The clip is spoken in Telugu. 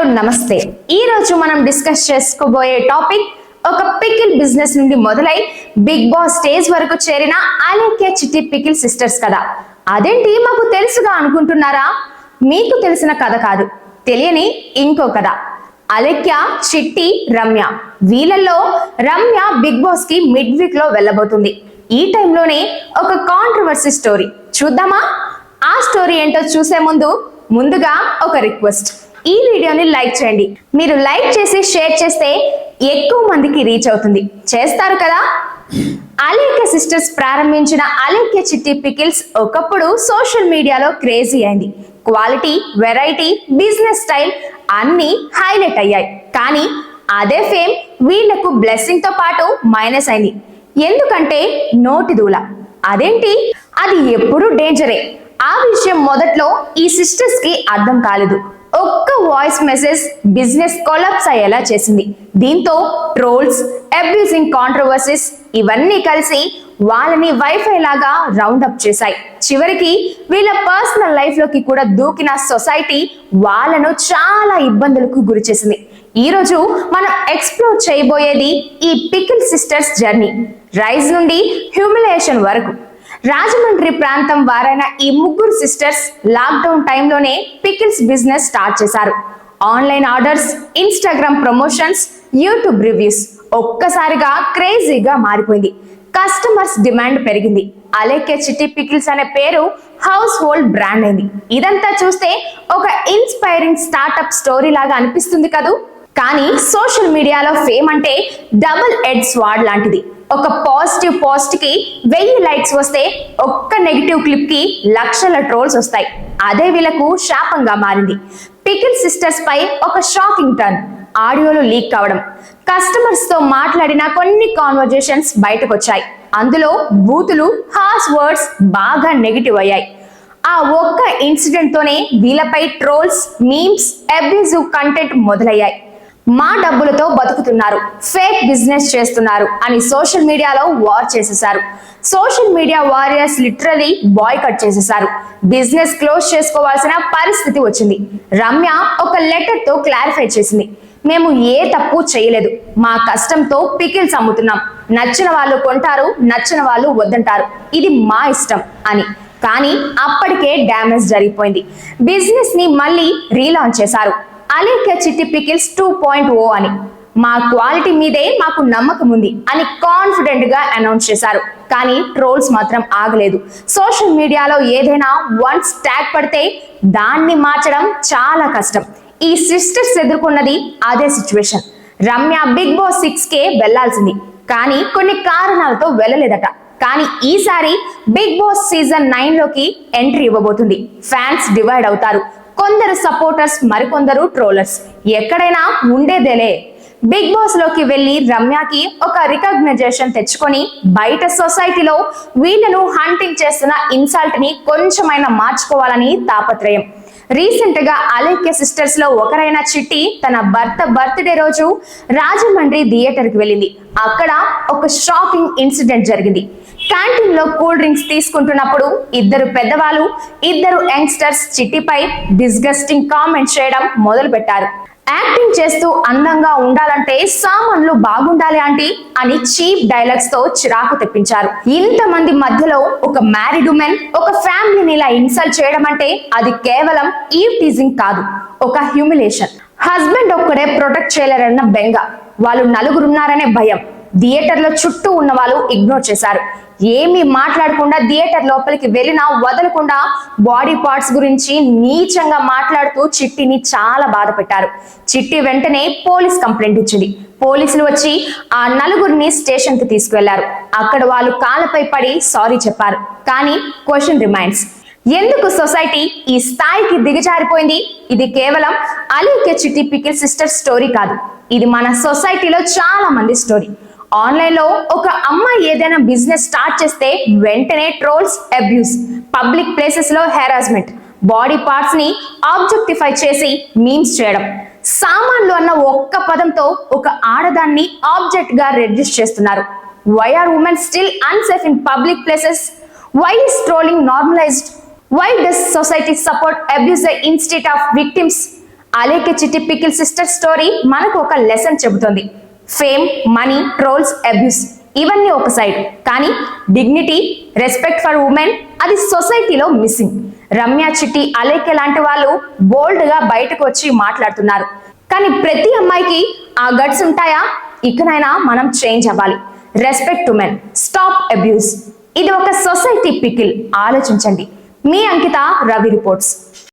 హలో నమస్తే. ఈ రోజు మనం డిస్కస్ చేసుకోబోయే టాపిక్ ఒక పికిల్ బిజినెస్ నుండి మొదలై బిగ్ బాస్ స్టేజ్ వరకు చేరిన అలేఖ్య చిట్టి పికిల్ సిస్టర్స్ కదా. అదేంటి మాకు తెలుసుగా అనుకుంటున్నారా? మీకు తెలిసిన కథ కాదు తెలియని ఇంకో కథ. అలెక్య చిట్టి రమ్య. వీళ్ళల్లో రమ్య బిగ్ బాస్కి మిడ్ వీక్లో వెళ్ళబోతుంది. ఈ టైంలోనే ఒక కాంట్రవర్సీ స్టోరీ చూద్దామా? ఆ స్టోరీ ఏంటో చూసే ముందు ముందుగా ఒక రిక్వెస్ట్ ఈ వీడియోని లైక్ చేయండి. మీరు లైక్ చేసి షేర్ చేస్తే ఎక్కువ మందికి రీచ్ అవుతుంది. చేస్తారు కదా? అలేఖ్య సిస్టర్స్ ప్రారంభించిన అలేఖ్య చిట్టి పికిల్స్ ఒకప్పుడు సోషల్ మీడియాలో క్రేజీ అయింది. క్వాలిటీ వెరైటీ బిజినెస్ స్టైల్ అన్ని హైలైట్ అయ్యాయి. కానీ అదే ఫేమ్ వీళ్ళకు బ్లెస్సింగ్తో పాటు మైనస్ అయింది. ఎందుకంటే నోటి దూల. అదేంటి? అది ఎప్పుడు డేంజరే. ఆ విషయం మొదట్లో ఈ సిస్టర్స్కి అర్థం కాలేదు. ఒక్క వాయిస్ మెసేజ్ బిజినెస్ కొలాప్స్ అయ్యేలా చేసింది. దీంతో ట్రోల్స్ అబ్యూజింగ్ కాంట్రవర్సీస్ ఇవన్నీ కలిసి వాళ్ళని వైఫై లాగా రౌండ్ అప్ చేశాయి. చివరికి వీళ్ళ పర్సనల్ లైఫ్లోకి కూడా దూకిన సొసైటీ వాళ్ళను చాలా ఇబ్బందులకు గురి చేసింది. ఈ రోజు మనం ఎక్స్ప్లోర్ చేయబోయేది ఈ పికిల్ సిస్టర్స్ జర్నీ రైజ్ నుండి హ్యూమిలేషన్ వరకు. రాజమండ్రి ప్రాంతం వారైన ఈ ముగ్గురు సిస్టర్స్ లాక్డౌన్ టైంలోనే పికిల్స్ బిజినెస్ స్టార్ట్ చేశారు. Online orders Instagram promotions YouTube reviews ఒక్కసారిగా క్రేజీగా మారిపోయింది. కస్టమర్స్ డిమాండ్ పెరిగింది. అలేకే చిట్టి పికిల్స్ అనే పేరు హౌస్ హోల్డ్ బ్రాండ్ అయింది. ఇదంతా చూస్తే ఒక ఇన్స్పైరింగ్ స్టార్ట్అప్ స్టోరీ లాగా అనిపిస్తుంది కదూ? కానీ సోషల్ మీడియాలో ఫేమ్ అంటే డబుల్ ఎడ్ స్వాడ్ లాంటిది. ఒక పాజిటివ్ పోస్ట్కి వెయ్యి లైక్స్ వస్తే ఒక్క నెగిటివ్ క్లిప్కి లక్షల ట్రోల్స్ వస్తాయి. అదే వీళ్ళకు శాపంగా మారింది. పికిల్ సిస్టర్స్ పై ఒక షాకింగ్ టర్న్ ఆడియోలో లీక్ కావడం. కస్టమర్స్తో మాట్లాడిన కొన్ని కాన్వర్జేషన్స్ బయటకు వచ్చాయి అందులో బూతులు హార్స్ వర్డ్స్ బాగా నెగిటివ్ అయ్యాయి. ఆ ఒక్క ఇన్సిడెంట్ తోనే వీళ్ళపై ట్రోల్స్ మీమ్స్ అబ్యూజివ్ కంటెంట్ మొదలయ్యాయి. మా డబ్బులతో బతుకుతున్నారు. ఫేక్ బిజినెస్ చేస్తున్నారు అని సోషల్ మీడియాలో వార్ చేసేశారు. Social media warriors literally boycott చేసేశారు. బిజినెస్ క్లోజ్ చేసుకోవాల్సిన పరిస్థితి వచ్చింది. రమ్య ఒక లెటర్తో క్లారిఫై చేసింది. మేము ఏ తప్పు చేయలేదు. మా కష్టంతో పికిల్స్ అమ్ముతున్నాం నచ్చిన వాళ్ళు కొంటారు నచ్చిన వాళ్ళు వద్దంటారు. ఇది మా ఇష్టం అని. కానీ అప్పటికే డ్యామేజ్ జరిగిపోయింది. బిజినెస్ని మళ్ళీ రీలాంచ్ చేశారు. అలీక చిట్టి పికిల్స్ టూ పాయింట్ ఓ అని. మా క్వాలిటీ మీదే మాకు నమ్మకం ఉంది అని కాన్ఫిడెంట్గా అనౌన్స్ చేశారు. కానీ ట్రోల్స్ మాత్రం ఆగలేదు. సోషల్ మీడియాలో ఏదైనా వన్స్ ట్యాగ్ పడితే దాన్ని మార్చడం చాలా కష్టం. ఈ సిస్టర్స్ ఎదుర్కొన్నది అదే situation Ramya Bigg Boss six కే వెళ్ళాల్సింది. కానీ కొన్ని కారణాలతో వెళ్ళలేదట. కానీ ఈసారి బిగ్ బాస్ సీజన్ నైన్లోకి ఎంట్రీ ఇవ్వబోతుంది. ఫ్యాన్స్ డివైడ్ అవుతారు. కొందరు సపోర్టర్స్ మరికొందరు ట్రోలర్స్. ఎక్కడైనా ఉండేదేలే. బిగ్ బాస్లోకి వెళ్ళి రమ్యకి ఒక రికగ్నైజేషన్ తెచ్చుకొని బయట సొసైటీలో వీళ్ళను హంటింగ్ చేస్తున్న ఇన్సల్ట్ని కొంచెమైనా మార్చుకోవాలని తాపత్రయం. రీసెంట్గా అలేఖ్య సిస్టర్స్లో ఒకరైన చిట్టి తన భర్త బర్త్డే రోజు రాజమండ్రి థియేటర్కి వెళ్ళింది. అక్కడ ఒక షాకింగ్ ఇన్సిడెంట్ జరిగింది. క్యాంటీన్లో కూల్ డ్రింక్స్ తీసుకుంటున్నప్పుడు ఇద్దరు పెద్దవాళ్ళు ఇద్దరు యంగ్స్టర్స్ చిట్టిపై డిస్గస్టింగ్ కామెంట్ చేయడం మొదలు పెట్టారు యాక్టింగ్ చేస్తూ అందంగా ఉండాలంటే సామాన్లు బాగుండాలి ఆంటీ అని చీప్ డైలాగ్స్తో చిరాకు తెప్పించారు. ఇంతమంది మధ్యలో ఒక మ్యారీడ్ ఉమెన్ ఒక ఫ్యామిలీని ఇలా ఇన్సల్ట్ చేయడం అంటే అది కేవలం ఈ టీజింగ్ కాదు ఒక హ్యూమిలేషన్. హస్బెండ్ ఒక్కడే ప్రొటెక్ట్ చేయలేరన్న బెంగ. వాళ్ళు నలుగురున్నారనే భయం. థియేటర్లో చుట్టూ ఉన్న వాళ్ళు ఇగ్నోర్ చేశారు. ఏమి మాట్లాడకుండా థియేటర్ లోపలికి వెళ్ళినా వదలకుండా బాడీ పార్ట్స్ గురించి నీచంగా మాట్లాడుతూ చిట్టిని చాలా బాధ పెట్టారు. చిట్టి వెంటనే పోలీస్ కంప్లైంట్ ఇచ్చింది. పోలీసులు వచ్చి ఆ నలుగురిని స్టేషన్కి తీసుకువెళ్ళారు. అక్కడ వాళ్ళు కాళ్ళపై పడి సారీ చెప్పారు. కానీ క్వశ్చన్ రిమైండ్స్. ఎందుకు సొసైటీ ఈ స్థాయికి దిగజారిపోయింది? ఇది కేవలం అలీకే చిట్టి పికిల్ సిస్టర్ స్టోరీ కాదు. ఇది మన సొసైటీలో చాలా మంది స్టోరీ. ఆన్లైన్లో ఒక అమ్మాయి ఏదైనా బిజినెస్ స్టార్ట్ చేస్తే వెంటనే ట్రోల్స్ అబ్యూస్ పబ్లిక్ ప్లేసెస్లో హెరాస్మెంట్ బాడీ పార్ట్స్ని ఆబ్జెక్టిఫై చేసి మీమ్స్ చేయడం. సామాన్లు అన్న ఒక్క పదంతో ఒక ఆడదాన్ని ఆబ్జెక్ట్గా రెడ్యూస్ చేస్తున్నారు. Why are women still unsafe in public places why is trolling normalized why does society support abuse the institute of victims Alekhya Chitti pickle sister story మనకు ఒక లెసన్ చెబుతుంది. Fame money trolls abuse. ఇవన్నీ ఒక సైడ్. కానీ డిగ్నిటీ రెస్పెక్ట్ ఫర్ ఉమెన్ అది సొసైటీలో మిస్సింగ్. రమ్య చిట్టి అలేకే లాంటి వాళ్ళు బోల్డ్గా బయటకు వచ్చి మాట్లాడుతున్నారు. కానీ ప్రతి అమ్మాయికి ఆ గట్స్ ఉంటాయా? ఇకనైనా మనం చేంజ్ అవ్వాలి. Respect women stop abuse. ఇది ఒక సొసైటీ పికిల్. ఆలోచించండి. మీ అంకిత రవి రిపోర్ట్స్.